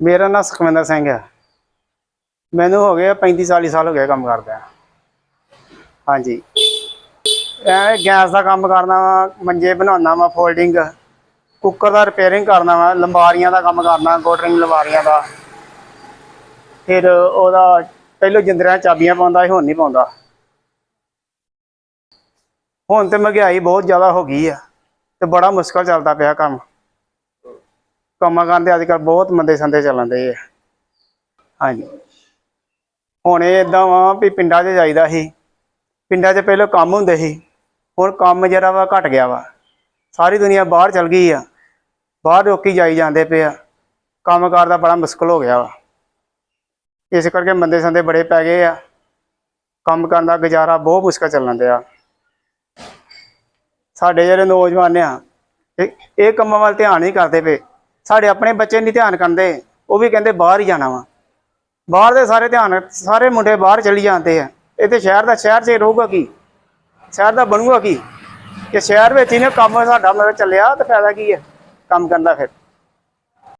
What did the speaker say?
ਮੇਰਾ ਨਾਮ ਸੁਖਵਿੰਦਰ ਸਿੰਘ ਹੈ। ਮੈਨੂੰ ਹੋ ਗਿਆ 35 40 ਸਾਲ ਹੋ ਗਏ ਕੰਮ ਕਰਦਾ ਹਾਂਜੀ। ਇਹ ਗੈਸ ਦਾ ਕੰਮ ਕਰਨਾ ਵਾ, ਮੰਜੇ ਬਣਾਉਣਾ ਵਾ ਫੋਲਡਿੰਗ ਕੁੱਕਰ ਦਾ ਰਿਪੇਅਰਿੰਗ ਕਰਨਾ ਵਾ, ਲੰਬਾਰੀਆਂ ਦਾ ਕੰਮ ਕਰਨਾ ਗੋਡਰਿੰਗ ਲੰਬਾਰੀਆਂ ਦਾ। ਫਿਰ ਉਹਦਾ ਪਹਿਲੋਂ ਜਿੰਦਰਿਆਂ ਚਾਬੀਆਂ ਪਾਉਂਦਾ ਸੀ, ਹੁਣ ਨਹੀਂ ਪਾਉਂਦਾ। ਹੁਣ ਤੇ ਮਹਿੰਗਾਈ ਬਹੁਤ ਜ਼ਿਆਦਾ ਹੋ ਗਈ ਆ ਤੇ ਬੜਾ ਮੁਸ਼ਕਲ ਚੱਲਦਾ ਪਿਆ ਕੰਮ। ਕੰਮਾਂ ਕਰਦੇ ਅੱਜ ਕੱਲ ਬਹੁਤ ਮੰਦੇ ਸੰਦੇ ਚੱਲਦੇ ਆ। ਹਾਂਜੀ। ਹੁਣ ਇਹ ਇਦਾਂ ਵਾ ਵੀ ਪਿੰਡਾਂ 'ਚ ਜਾਈਦਾ ਸੀ। ਪਿੰਡਾਂ 'ਚ ਪਹਿਲਾਂ ਕੰਮ ਹੁੰਦੇ ਸੀ। ਹੁਣ ਕੰਮ ਜਿਹੜਾ ਵਾ ਘਟ ਗਿਆ ਵਾ। ਸਾਰੀ ਦੁਨੀਆ ਬਾਹਰ ਚਲ ਗਈ ਆ। ਬਾਹਰ ਲੋਕੀ ਜਾਈ ਜਾਂਦੇ ਪਏ ਆ। ਕੰਮਕਾਰ ਦਾ ਬੜਾ ਮੁਸ਼ਕਲ ਹੋ ਗਿਆ ਵਾ। ਇਸ ਕਰਕੇ ਮੰਦੇ ਸੰਦੇ ਬੜੇ ਪੈ ਗਏ ਆ। ਕੰਮ ਕਰਨ ਦਾ ਗੁਜ਼ਾਰਾ ਬਹੁਤ ਮੁਸ਼ਕਲ ਚੱਲਣ ਦਿਆ ਸਾਡੇ ਜਿਹੜੇ ਨੌਜਵਾਨ ਆ, ਇਹ ਇਹ ਕੰਮਾਂ ਵੱਲ ਧਿਆਨ ਨਹੀਂ ਕਰਦੇ ਪਏ। ਸਾਡੇ ਆਪਣੇ ਬੱਚੇ ਨਹੀਂ ਧਿਆਨ ਕਰਦੇ, ਉਹ ਵੀ ਕਹਿੰਦੇ ਬਾਹਰ ਹੀ ਜਾਣਾ ਵਾ। ਬਾਹਰ ਦੇ ਸਾਰੇ ਧਿਆਨ, ਸਾਰੇ ਮੁੰਡੇ ਬਾਹਰ ਚਲੀ ਜਾਂਦੇ ਆ। ਇਹ ਤੇ ਸ਼ਹਿਰ ਦਾ, ਸ਼ਹਿਰ 'ਚ ਹੀ ਰਹੂਗਾ ਕੀ? ਸ਼ਹਿਰ ਦਾ ਬਣੂਗਾ ਕੀ? ਕਿ ਸ਼ਹਿਰ ਵਿੱਚ ਹੀ ਨਾ ਕੰਮ ਸਾਡਾ ਮਤਲਬ ਚੱਲਿਆ, ਤਾਂ ਫਾਇਦਾ ਕੀ ਹੈ ਕੰਮ ਕਰਨ ਦਾ ਫਿਰ।